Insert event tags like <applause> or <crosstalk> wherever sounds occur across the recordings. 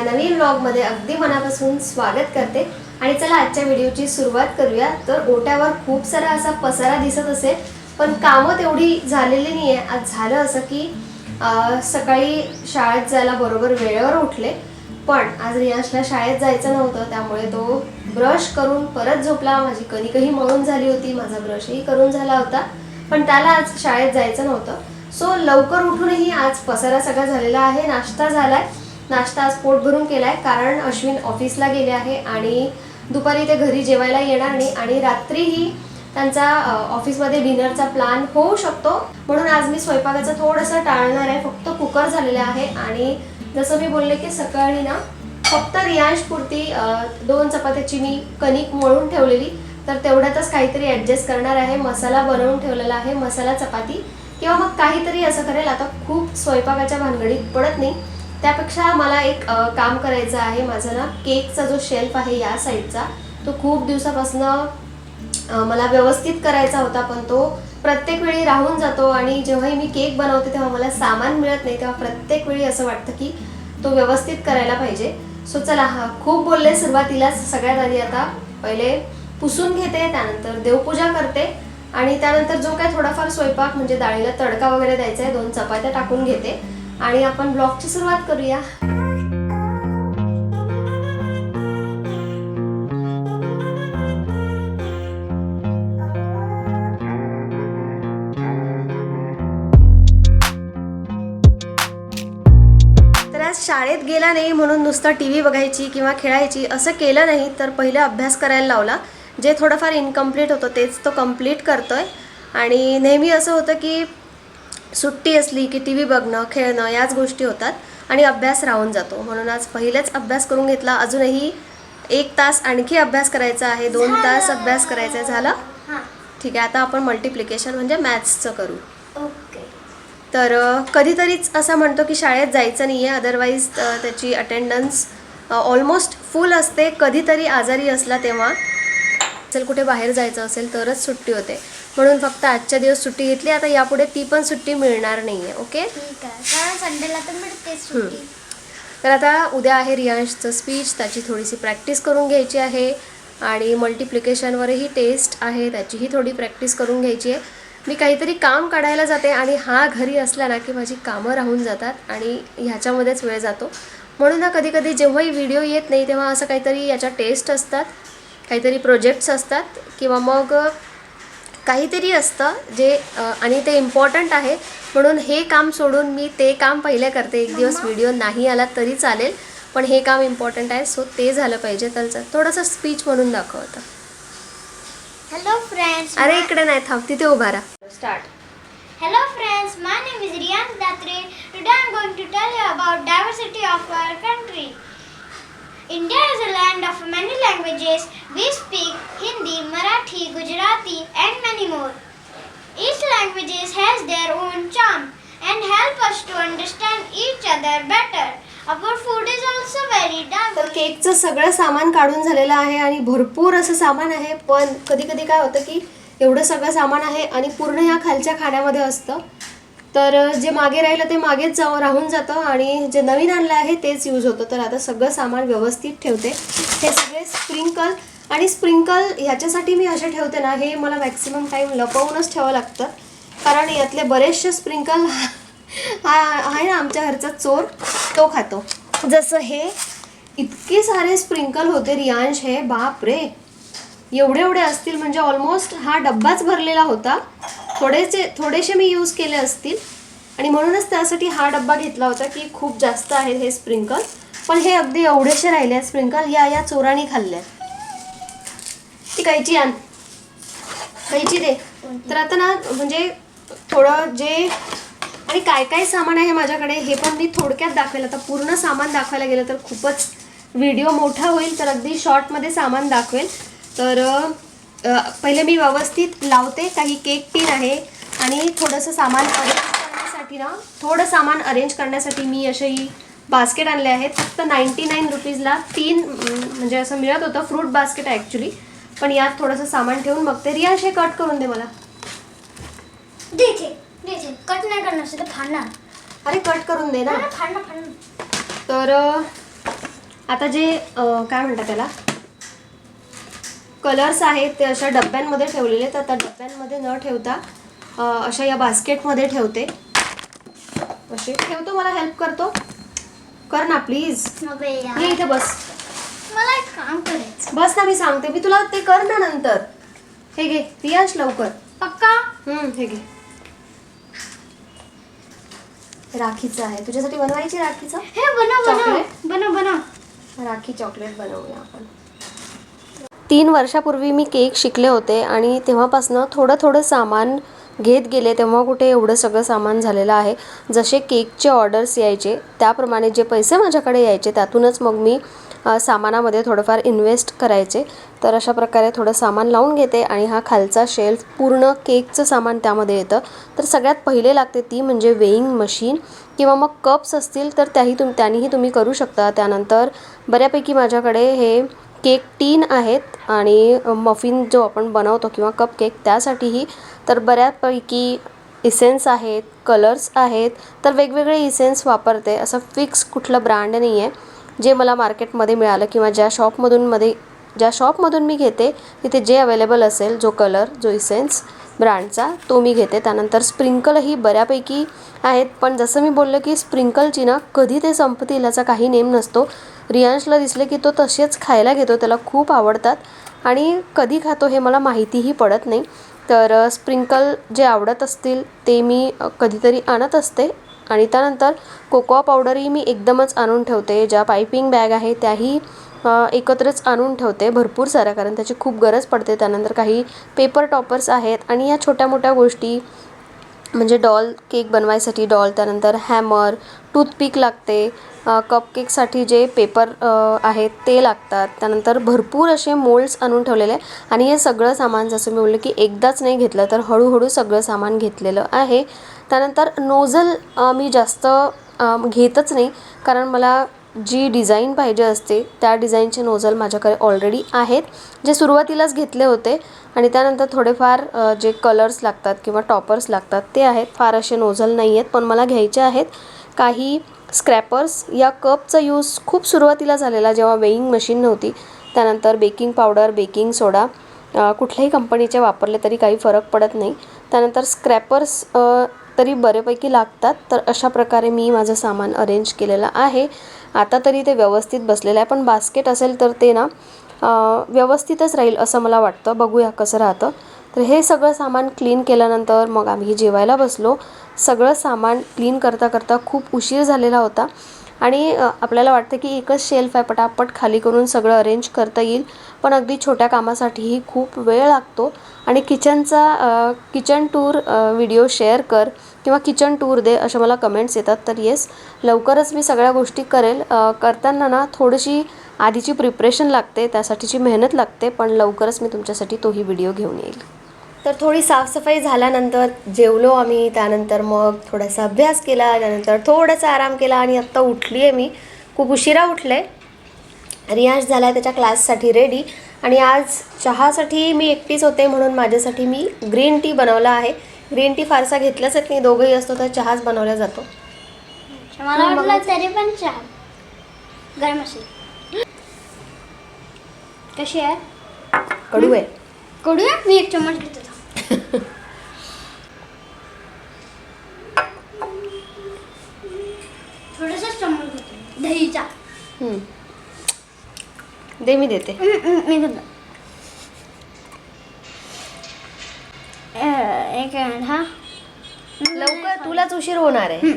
आपल्या नवीन ब्लॉगमध्ये अगदी मनापासून स्वागत करते. आणि चला आजच्या व्हिडिओची सुरुवात करूया. तर ओट्यावर खूप सारा असा पसारा दिसत असेल पण कामं तेवढी झालेली नाही आहे आज झालं असं की सकाळी शाळेत जायला बरोबर वेळेवर उठले. पण आज रियाशला शाळेत जायचं नव्हतं त्यामुळे तो ब्रश करून परत झोपला. माझी कणिकही मळून झाली होती माझा ब्रशही करून झाला होता. पण त्याला आज शाळेत जायचं नव्हतं. सो लवकर उठूनही आज पसारा सगळा झालेला आहे नाश्ता झालाय. नाश्ता आज पोट भरून केलाय कारण अश्विन ऑफिसला गेले आहे आणि दुपारी ते घरी जेवायला येणार नाही आणि रात्रीही त्यांचा ऑफिसमध्ये डिनरचा प्लॅन होऊ शकतो. म्हणून आज मी स्वयंपाकाचं थोडंसं टाळणार आहे. फक्त कुकर झालेलं आहे आणि जसं मी बोलले की सकाळी ना फक्त रियांशपुरती दोन चपात्याची मी कणिक मळून ठेवलेली. तर तेवढ्यातच काहीतरी ॲडजस्ट करणार आहे. मसाला बनवून ठेवलेला आहे. मसाला चपाती किंवा मग काहीतरी असं करेल. आता खूप स्वयंपाकाच्या भानगडीत पडत नाही. त्यापेक्षा मला एक काम करायचं आहे माझा ना. केकचा जो शेल्फ आहे या साईडचा तो खूप दिवसापासनं मला व्यवस्थित करायचा होता पण तो प्रत्येक वेळी राहून जातो आणि जेव्हाही मी केक बनवते तेव्हा मला सामान मिळत नाही तेव्हा प्रत्येक वेळी असं वाटतं की तो व्यवस्थित करायला पाहिजे. सो चला हा खूप बोलले सुरुवातीलाच सगळ्यात आधी आता. पहिले पुसून घेते त्यानंतर देवपूजा करते आणि त्यानंतर जो काय थोडाफार स्वयंपाक म्हणजे डाळीला तडका वगैरे द्यायचा आहे दोन चपात्या टाकून घेते. आणि आपण ब्लॉगची सुरुवात करूया. तर आज शाळेत गेला नाही म्हणून नुसतं टी व्ही बघायची किंवा खेळायची असं केलं नाही तर पहिलं अभ्यास करायला लावला. जे थोडंफार इनकम्प्लीट होतं तेच तो कंप्लीट करतोय. आणि नेहमी असं होतं की सुट्टी असली की टी व्ही बघणं खेळणं याच गोष्टी होतात आणि अभ्यास राहून जातो. म्हणून आज पहिलेच अभ्यास करून घेतला. अजूनही एक तास आणखी अभ्यास करायचा आहे. दोन तास अभ्यास करायचा आहे. झालं? हां. ठीक आहे. आता आपण मल्टिप्लिकेशन म्हणजे मॅथ्सचं करू. ओके. तर कधीतरीच असं म्हणतो की शाळेत जायचं नाही आहे अदरवाईज त्याची अटेंडन्स ऑलमोस्ट फुल असते. कधीतरी आजारी असला तेव्हा. चल कुठे बाहेर जायचं असेल तरच सुट्टी होते. म्हणून फक्त आजच्या दिवस सुट्टी घेतली आता यापुढे ती पण सुट्टी मिळणार नाही आहे ओके ठीक आहे. कारण संडेला तर मिळते सुट्टी. तर आता उद्या आहे रियांशचं स्पीच त्याची थोडीशी प्रॅक्टिस करून घ्यायची आहे आणि मल्टिप्लिकेशनवरही टेस्ट आहे त्याचीही थोडी प्रॅक्टिस करून घ्यायची आहे. मी काहीतरी काम काढायला जाते आणि हा घरी असला ना की माझी कामं राहून जातात आणि ह्याच्यामध्येच वेळ जातो. म्हणून ना कधी कधी जेव्हाही व्हिडिओ येत नाही तेव्हा असं काहीतरी याच्या टेस्ट असतात काहीतरी प्रोजेक्ट्स असतात किंवा मग काहीतरी असतं जे आणि ते इम्पॉर्टंट आहे. म्हणून हे काम सोडून मी ते काम पहिले करते. एक दिवस व्हिडिओ नाही आला तरी चालेल. पण हे काम इम्पॉर्टंट आहे. सो ते झालं पाहिजे तर चल, थोडंसं स्पीच म्हणून दाखवतं. हॅलो फ्रेंड्स अरे इकडे नाही थांब. तिथे उभा राहा. Start Hello friends, my name is Riyan Datre. Today I am going to tell you about diversity of our country. India is a land of many languages. We speak Hindi, Marathi, Gujarati and many more. Each language has their own charm and help us to understand each other better. Our food is also very diverse. तर केकचं सगळं सामान काढून झालेलं आहे आणि भरपूर असं सामान आहे पण कधी कधी काय होतं की एवढं सगळं सामान आहे आणि पूर्ण ह्या खालच्या खाण्यामध्ये असतं तर जे मागे राहिलं ते मागेच जाऊ राहून जातं आणि जे नवीन आणलं आहे तेच यूज होतं. तर आता सगळं सामान व्यवस्थित ठेवते. हे सगळे स्प्रिंकल आणि स्प्रिंकल ह्याच्यासाठी मी असे ठेवते ना हे मला मॅक्सिमम टाईम लपवूनच ठेवावं लागतं. कारण यातले बरेचसे स्प्रिंकल <laughs> हा आहे ना आमच्या घरचा चोर तो खातो. जसं हे इतके सारे स्प्रिंकल होते रियांश हे बाप रे एवढे एवढे असतील म्हणजे ऑलमोस्ट हा डब्बाच भरलेला होता. थोडेसे थोडेसे मी यूज केले असतील. आणि म्हणूनच त्यासाठी हा डब्बा घेतला होता की खूप जास्त आहे हे स्प्रिंकल. पण हे अगदी एवढेसे राहिले आहेत स्प्रिंकल या या चोराने खाल्ल्या ती कैची आण. कैची दे. तर आता ना म्हणजे थोडं जे आणि काय काय सामान आहे माझ्याकडे हे पण मी थोडक्यात दाखवेल. आता पूर्ण सामान दाखवायला गेलं तर खूपच व्हिडिओ मोठा होईल तर अगदी शॉर्टमध्ये सामान दाखवेल. तर पहिले मी व्यवस्थित लावते काही केक टीन आहे. आणि थोडंसं सामान अरेंज करण्यासाठी ना थोडं सामान अरेंज करण्यासाठी मी असे बास्केट आणले आहेत. फक्त नाईंटी नाईन रुपीजला तीन म्हणजे असं मिळत होतं फ्रूट बास्केट आहे ॲक्च्युली पण यात थोडंसं सामान ठेवून मग ते रियाश हे कट करून दे मला. कट नाही करणार असं तर फाडणार. अरे कट करून दे ना. फाडणार फाडणार. तर आता जे काय म्हणतात त्याला? कलर्स आहेत ते अशा डब्यांमध्ये ठेवलेले आहेत. आता डब्यांमध्ये न ठेवता अशा या बास्केटमध्ये ठेवते. असे. ठेवतो मला हेल्प करतो. कर ना प्लीज ये. इथे बस. मला एक काम करायचं बस ना मी सांगते. मी तुला ते कर ना नंतर. हे घे रियांश लवकर. पक्का? हम्म, हे घे. राखीचं आहे. तुझ्यासाठी बनवायची राखीचं? हे बनव बनव. Chocolate? बनव बनव. राखी चॉकलेट बनवूया आपण. तीन वर्षापूर्वी मी केक शिकले होते आणि तेव्हापासनं थोडं थोडं सामान घेत गेले तेव्हा कुठे एवढं सगळं सामान झालेलं आहे. जसे केकचे ऑर्डर्स यायचे त्याप्रमाणे जे पैसे माझ्याकडे यायचे त्यातूनच मग मी सामानामध्ये थोडंफार इन्व्हेस्ट करायचे. तर अशा प्रकारे थोडं सामान लावून घेते आणि हा खालचा शेल्फ पूर्ण केकचं सामान त्यामध्ये येतं. तर सगळ्यात पहिले लागते ती म्हणजे वेईंग मशीन किंवा मग कप्स असतील तर त्याही तुम त्यानीही तुम्ही करू शकता. त्यानंतर बऱ्यापैकी माझ्याकडे हे केक टीन आहेत आणि मफिन जो आपण बनवतो किंवा कप केक त्यासाठीही तर बऱ्यापैकी इसेन्स आहेत कलर्स आहेत तर वेगवेगळे इसेन्स वापरते. असं फिक्स कुठलं ब्रँड नाही आहे जे मला मार्केटमध्ये मिळालं किंवा ज्या शॉपमधून मध्ये ज्या शॉपमधून मी घेते तिथे जे अवेलेबल असेल जो कलर जो इसेन्स ब्रँडचा तो मी घेते. त्यानंतर स्प्रिंकलही बऱ्यापैकी आहेत. पण जसं मी बोललं की स्प्रिंकलची ना कधी ते संपतील याचा काही नेम नसतो. रियांशला दिसले की तो तसेच खायला घेतो त्याला खूप आवडतात. आणि कधी खातो हे मला माहितीही पडत नाही. तर स्प्रिंकल जे आवडत असतील ते मी कधीतरी आणत असते. आणि त्यानंतर कोकोआ पावडरही मी एकदमच आणून ठेवते. ज्या पायपिंग बॅग आहे त्याही एकत्रच आणून ठेवते भरपूर साऱ्या कारण त्याची खूप गरज पडते. त्यानंतर काही पेपर टॉपर्स आहेत आणि या छोट्या मोठ्या गोष्टी म्हणजे डॉल केक बनवायसाठी डॉल त्यानंतर हॅमर टूथपिक लागते. कपकेकसाठी जे पेपर आहेत ते लागतात. त्यानंतर भरपूर असे मोल्ड्स आणून ठेवलेले आणि हे सगळं सामान जसं मी बोलले की एकदाच नाही घेतलं तर हळूहळू सगळं सामान घेतलेलं आहे. त्यानंतर नोझल मी जास्त घेतच नाही. कारण मला जी डिझाईन पाहिजे असते त्या डिझाईनचे नोझल माझ्याकडे ऑलरेडी आहेत. जे सुरुवातीलाच घेतले होते. आणि त्यानंतर थोडेफार जे कलर्स लागतात किंवा टॉपर्स लागतात ते आहेत. फार असे नोझल नाही आहेत पण मला घ्यायचे आहेत. काही स्क्रॅपर्स या कपचा यूज खूप सुरुवातीला झालेला जेव्हा वेईंग मशीन नव्हती त्यानंतर बेकिंग पावडर बेकिंग सोडा कुठल्याही कंपनीचे वापरले तरी काही फरक पडत नाही. त्यानंतर स्क्रॅपर्स तरी बऱ्यापैकी लागतात तर अशा प्रकारे मी माझं सामान अरेंज केलेलं आहे. आता तरी ते व्यवस्थित बसलेलं आहे पण बास्केट असेल तर ते ना व्यवस्थितच राहील असं मला वाटतं. बघूया कसं राहतं. तर हे सगळं सामान क्लीन केल्यानंतर मग आम्ही जेवायला बसलो. सगळं सामान क्लीन करता करता खूप उशीर झालेला होता. आणि आपल्याला वाटतं की एकच शेल्फ आहे पटापट खाली करून सगळं अरेंज करता येईल. पण अगदी छोट्या कामासाठीही खूप वेळ लागतो. आणि किचनचा किचन टूर व्हिडिओ शेअर कर किंवा किचन टूर दे अशा मला कमेंट्स येतात. तर येस लवकरच मी सगळ्या गोष्टी करेल. करताना ना थोडीशी आधीची प्रिपरेशन लागते त्यासाठीची मेहनत लागते पण लवकरच मी तुमच्यासाठी तोही व्हिडिओ घेऊन येईल. तर थोडी साफसफाई झाल्यानंतर जेवलो आम्ही त्यानंतर मग थोडासा अभ्यास केला त्यानंतर थोडासा आराम केला आणि आत्ता उठली आहे मी. खूप उशिरा उठले. रियाज झाला आहे त्याच्या क्लाससाठी रेडी आणि आज चहासाठी मी एकटीच होते म्हणून माझ्यासाठी मी ग्रीन टी बनवला आहे. ग्रीन टी फारसा घेतलाच येत नाही. दोघंही असतो तर चहाच बनवला जातो. मला वाटलं तरी पण चहा. गरम असेल. कशी आहे? कडू आहे. कडूया? मी एक चम्मच घेत होता थोडासा चम्मच घेतो दहीचा हम्म. दे मी देते. मी एक हा. लवकर तुलाच उशीर होणार आहे.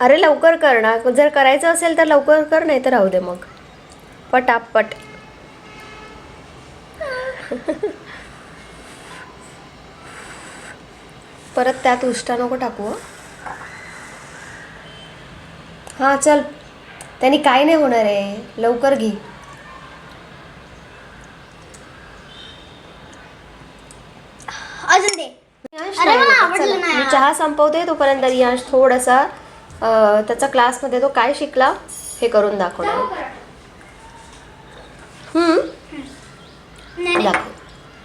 अरे लवकर कर ना. जर करायचं असेल तर लवकर कर नाही तर राहू दे मग. पटापट. परत त्यात उष्टा नको टाकू हं. चल. त्यांनी काय नाही होणार आहे. लवकर घे. अजून दे. रियांश अरे नाही मला होत. आवडलं चला, नाही मी. चहा संपवते तोपर्यंत रियांश थोडासा अं, त्याचा क्लासमध्ये तो काय शिकला हे करून दाखवणार. हम्म नाही नाही. दाखव.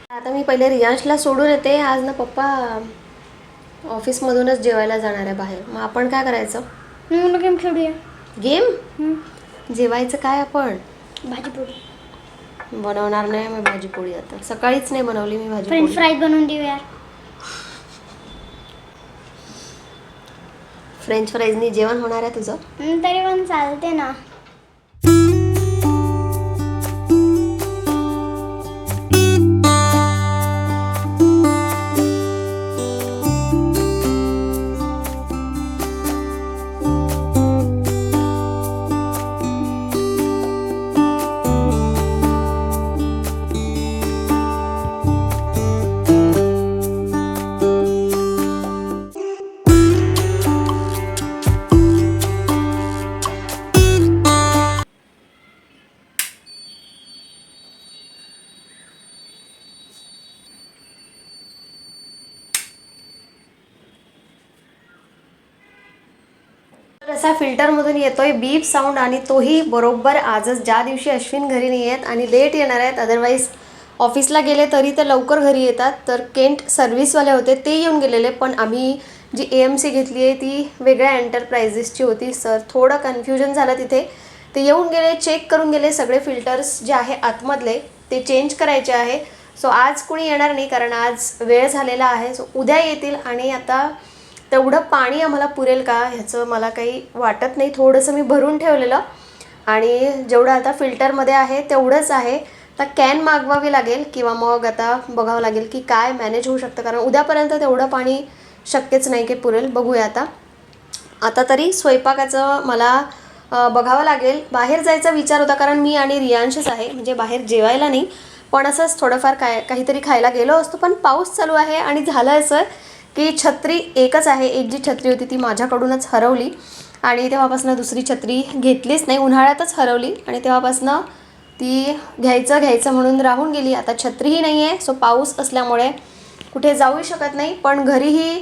आता मी पहिले रियांशला सोडून येते. आज ना पप्पा ऑफिसमधूनच जेवायला जाणार आहे बाहेर. मग आपण काय करायचं? गेम खेळूया. गेम. जेवायचं काय आपण? भाजी पोळी बनवणार नाही मी भाजीपोळी आता. सकाळीच नाही बनवली मी फ्रेंच भाजी फ्राईज बनवून देऊ यार. फ्रेंच फ्राईजनी जेवण होणार आहे तुझं? हम्म, तरी पण चालते ना. त्याचा असा फिल्टरमधून येतोय बीप साऊंड आणि तोही बरोबर आजच. ज्या दिवशी अश्विन घरी नाही आहेत आणि लेट येणार आहेत अदरवाईज ऑफिसला गेले तरी ते लवकर घरी येतात. तर केंट सर्व्हिसवाले होते ते येऊन गेलेले पण आम्ही जी ए एम सी घेतली आहे ती वेगळ्या एंटरप्राइजेसची होती. सर थोडं कन्फ्युजन झालं तिथे. ते येऊन गेले चेक करून गेले सगळे फिल्टर्स जे आहे आतमधले ते चेंज करायचे आहे. सो आज कुणी येणार नाही कारण आज वेळ झालेला आहे. सो उद्या येतील आणि आता तेवढं पाणी आम्हाला पुरेल का ह्याचं मला काही वाटत नाही. थोडंसं मी भरून ठेवलेलं आणि जेवढं आता फिल्टरमध्ये आहे तेवढंच आहे. आता कॅन मागवावी लागेल किंवा मग आता बघावं लागेल की काय मॅनेज होऊ शकतं. कारण उद्यापर्यंत तेवढं पाणी शक्यच नाही की पुरेल. बघूया आता. आता तरी स्वयंपाकाचं मला बघावं लागेल. बाहेर जायचा विचार होता कारण मी आणि रियांशच आहे. म्हणजे बाहेर जेवायला नाही. पण असंच थोडंफार काय काहीतरी खायला गेलो असतो. पण पाऊस चालू आहे आणि झालं असं. की छत्री एकच आहे. एक जी छत्री होती ती माझ्याकडूनच हरवली आणि तेव्हापासून दुसरी छत्री घेतलीच नाही. उन्हाळ्यातच हरवली आणि तेव्हापासून ती घ्यायचं घ्यायचं म्हणून राहून गेली. आता छत्रीही नाही आहे सो पाऊस असल्यामुळे कुठे जाऊही शकत नाही. पण घरीही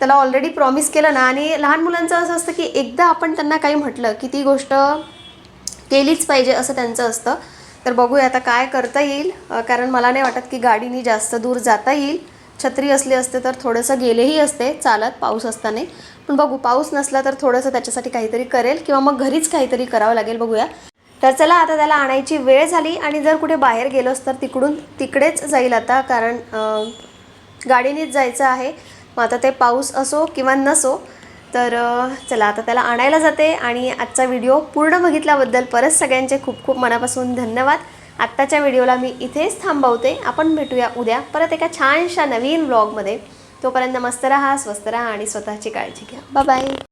त्याला ऑलरेडी प्रॉमिस केलं ना. आणि लहान मुलांचं असं असतं की एकदा आपण त्यांना काही म्हटलं की ती गोष्ट केलीच पाहिजे असं त्यांचं असतं. तर बघूया आता काय करता येईल. कारण मला नाही वाटत की गाडीनी जास्त दूर जाता येईल. छत्री असली असते तर थोडंसं गेलेही असते चालत पाऊस असताना. पण बघू पाऊस नसला तर थोडंसं त्याच्यासाठी काहीतरी करेल किंवा मग घरीच काहीतरी करावं लागेल बघूया. तर चला आता त्याला आणायची वेळ झाली आणि जर कुठे बाहेर गेलोस तर तिकडून तिकडेच जाईल आता कारण गाडीनेच जायचं आहे. मग आता ते पाऊस असो किंवा नसो तर चला आता त्याला आणायला जाते. आणि आजचा व्हिडिओ पूर्ण बघितल्याबद्दल परत सगळ्यांचे खूप खूप मनापासून धन्यवाद. आत्ताच्या व्हिडिओला मी इथेच थांबवते. आपण भेटूया उद्या. परत एका छानशा नवीन व्लॉगमध्ये तोपर्यंत मस्त राहा स्वस्त राहा आणि स्वतःची काळजी घ्या. बाय